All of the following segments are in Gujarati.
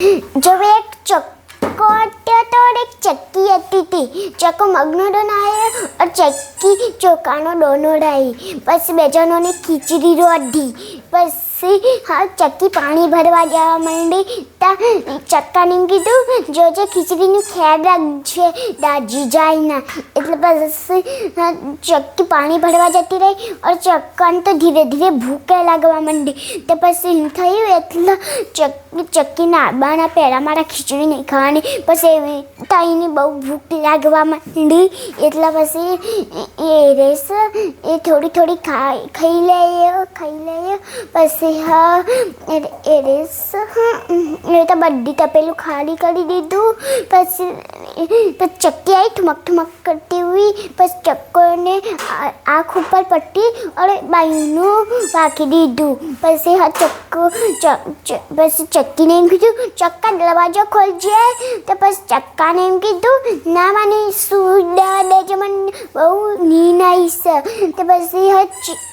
જો એક ચક્કો હતો તો और एक चक्की હતી તી ચક્કો મગનો ડોનાયો और ચક્કી ચોખાનો ડોનોડાઈ પછી બે જણોને ખીચડી રોધી પછી હા ચક્કી પાણી ભરવા જવા માંડી તા ચક્કાને કીધું જોજે ખીચડીનું ખ્યાલ રાખજે દાજી જાય ના એટલે પછી ચક્કી પાણી ભરવા જતી રહી और ચક્કાને તો ધીરે ધીરે ભૂકે લાગવા માંડી તો પછી થયું એટલે ચક્કી ચક્કીના આબાના પહેલાં મારા ખીચડી નહીં ખાવાની પછી એવી તાઈની બહુ ભૂખ લાગવા માંડી એટલે પછી એ રેસ એ થોડી થોડી ખાઈ ખાઈ લઈએ ખાઈ લઈએ પછી હા એરેસ એ તો બધી તપેલું ખાલી કરી દીધું પછી પછી ચક્કી આવી ઠમક ઠમક કરતી હોય પછી ચક્કોને આંખ ઉપર પટ્ટી અને બાઈનું રાખી દીધું પછી હા ચક્કો પછી ચક્કીને એમ કીધું ચક્કા દરવાજો ખોલજે તો પછી ચક્કાને એમ કીધું ના મને સુડા દેજે મને બહુ નીન આવીશ તો પછી હા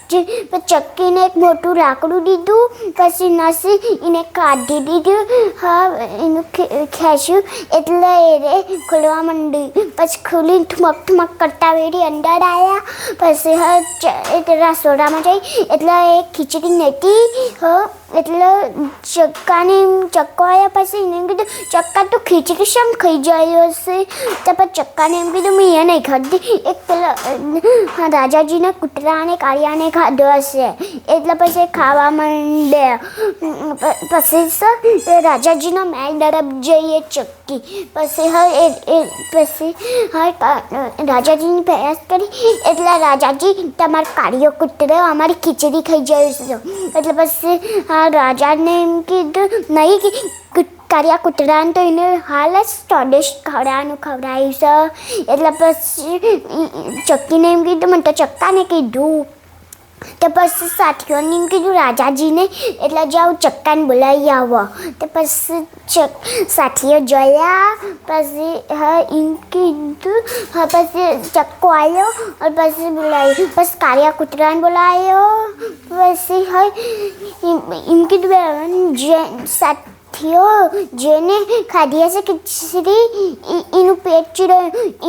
ચક્કીને એક મોટું લાકડું દીધું, પછી નસી એને કાઢી દીધું. હા, એનું ખેંચ્યું. એટલે એ ખુલવા માંડી પછી ખુલી ઠુમક ઠુમક કરતા વેરી અંદર આવ્યા પછી હા રસોડામાં જઈ. એટલે એ ખીચડી નહોતી હ, એટલે ચક્કાને ચક્કો આવ્યા પછી એને કીધું, ચક્કા, તો ખીચડી શેમ ખાઈ જાય હશે તો પછી ચક્કાને એમ કીધું, મેં એ નહીં ખાધી. એક પેલા રાજાજીના કૂતરાને, કાળિયાને ખાધો હશે એટલે પછી ખાવા માંડે. પછી રાજાજીનો મેલ તરફ જઈએ ચક્કી. પછી હા એ એ, પછી હા રાજાજીની પ્રયાસ કરી. એટલે રાજાજી, તમારો કાળિયો કૂતરો અમારી ખીચડી ખાઈ જાય એટલે પછી હા રાજાને એમ કીધું, નહીં, કે કૂ- કાળિયા કૂતરાને તો એને હાલ જ સ્વાદિષ્ટ ખવડાવવાનું ખવડાવ્યું છે એટલે પછી ચક્કીને એમ કીધું, મને તો ચક્કાને કીધું. તો પછી સાથીઓને કીધું રાજાજીને એટલે જાઓ ચક્કાને બોલાવી આવો. તો પછી ચક, સાથીઓ જોયા પછી હા એમ કીધું, હા પછી ચક્કો આવ્યો અને પછી બોલાવ્યો પછી કાળિયા કૂતરાને બોલાવ્યો પછી હા એમ કીધું જે જે સાથીઓ, જેને ખાધી હશે ખીચડી એનું પેટ ચીડો,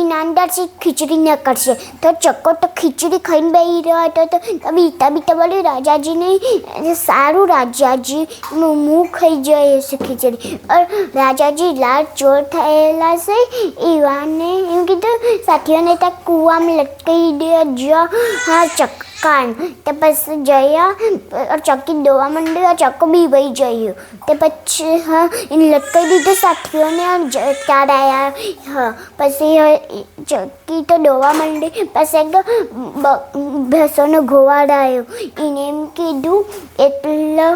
એના અંદરથી ખીચડી ન કરશે. તો ચક્કો તો ખીચડી ખાઈને બેસી રહ્યો હતો તો તો બીતા બીતા બોલ્યું, રાજાજીને સારું રાજાજીનું મું ખાઈ જાય છે ખીચડી. और રાજાજી લાલ ચોર થયેલા છે એવાને એમ કીધું, સાથીઓને ત્યાં કૂવામાં લટકાઈ દેજો હા ચક્કાન તે પછી જયા ચક્કી દોવા માંડ્યો બી વહી જઈએ તે પછી, હા, એને લટકાઈ દીધું સાથીઓને ત્યાં આવ્યા હા. પછી ચક્કી તો દોવા માંડી પછી એક ભેંસોનો ઘોવાડ આવ્યો. એને એમ કીધું, એટલે,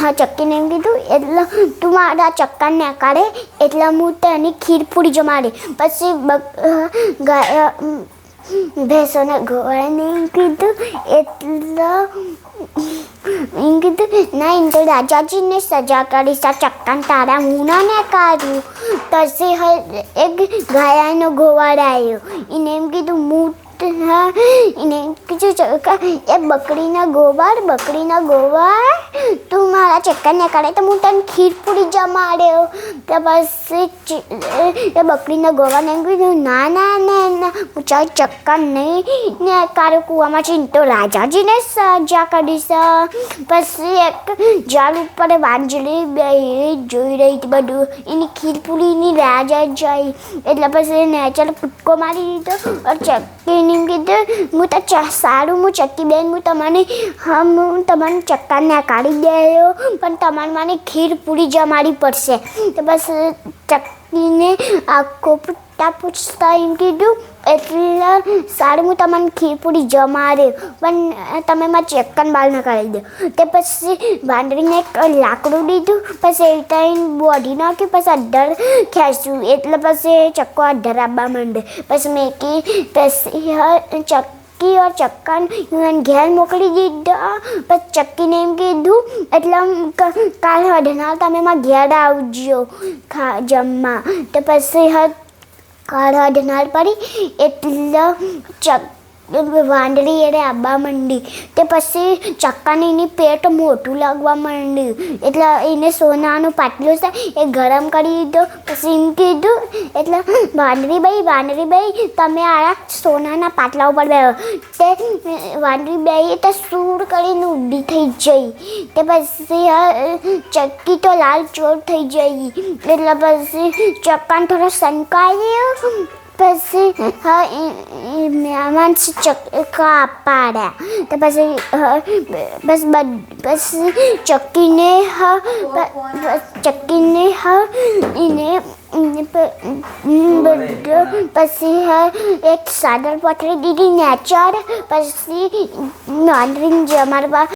હા ચક્કીને એમ કીધું, એટલે, તું મારા ચક્કાને કાઢે એટલે હું તેની ખીર પૂરી જમાડી પછી ગાય ભેંસોને ઘોડાને એમ કીધું એટલો એમ કીધું ના એમ તો રાજાજીને સજા કરી ચક્કાને તારા મૂનાને કાઢ્યું પછી એક ગાયાનો ઘોવાડ આવ્યો એને એમ કીધું હું એ બકરીના ગોબર બકરીના ગોબર તું મારા ચક્કરને કાઢે તો હું તને ખીર જમાડ્યો તો પછી એ બકરીના એમ કીધું ના ના ના ના, હું ચાલ ચક્કર નહીં, ને કારો કૂવામાં છે તો રાજાજીને સજા કરીશ. પછી એક ઝાડ ઉપર વાંજળી બે જોઈ રહી હતી બધું. એની ખીર પૂરીની રાજા જઈ એટલે પછી એને કૂદકો મારી દીધો, ચક્કીને એમ હું તો સારું, હું ચક્કી બેન, હું તમને હા હું તમારું ચક્કાને કાઢી દેયો, પણ તમારે મને ખીર પૂરી જમાડી પડશે. તો બસ ચક્કીને આખો પૂછતા પૂછતા એમ કીધું એટલે સારું હું તમને જમા રે પણ તમે મારા ચક્કન બાલ ન કાઢી દો. તે પછી વાંદરીને એક લાકડું દીધું, પછી એ ટાઈમ બોડી નાખ્યું, પછી અડધર ખેંચ્યું. એટલે પછી ચક્કો અડધર આવવા માંડે. પછી મેં કી પછી ચક ચક્કી ઓર ચક્કાને હું ઘેર મોકલી દીધા. પછી ચક્કીને એમ કીધું, એટલે કાલ અઢનાર તમે મારા ઘેર આવજો ખા, જમવા. તો પછી હ ડનાર પડી. એટલે ચક વાંદરી એને આવવા માંડી તે પછી ચક્કાને પેટ મોટું લાગવા માંડ્યું એટલે એને સોનાનું પાટલું છે એ ગરમ કરી દીધો પછી એમ કીધું એટલે વાંદરીબાઈ વાંદરીબાઈ તમે આ સોનાના પાટલા ઉપર બેહો તે વાંદરીબાઈ તે સૂર કરીને ઊંડી થઈ જઈ તે પછી ચક્કી તો લાલ ચોર થઈ જઈ એટલે પછી ચક્કાને થોડો સંકાયો પછી મહેમાન ચક્કા પાડ્યા તો પછી બસ પછી ચક્કીને ચક્કીને એને પછી એક સાદર પથરી દીધી નેચર પછી નોંધણી જમાડવા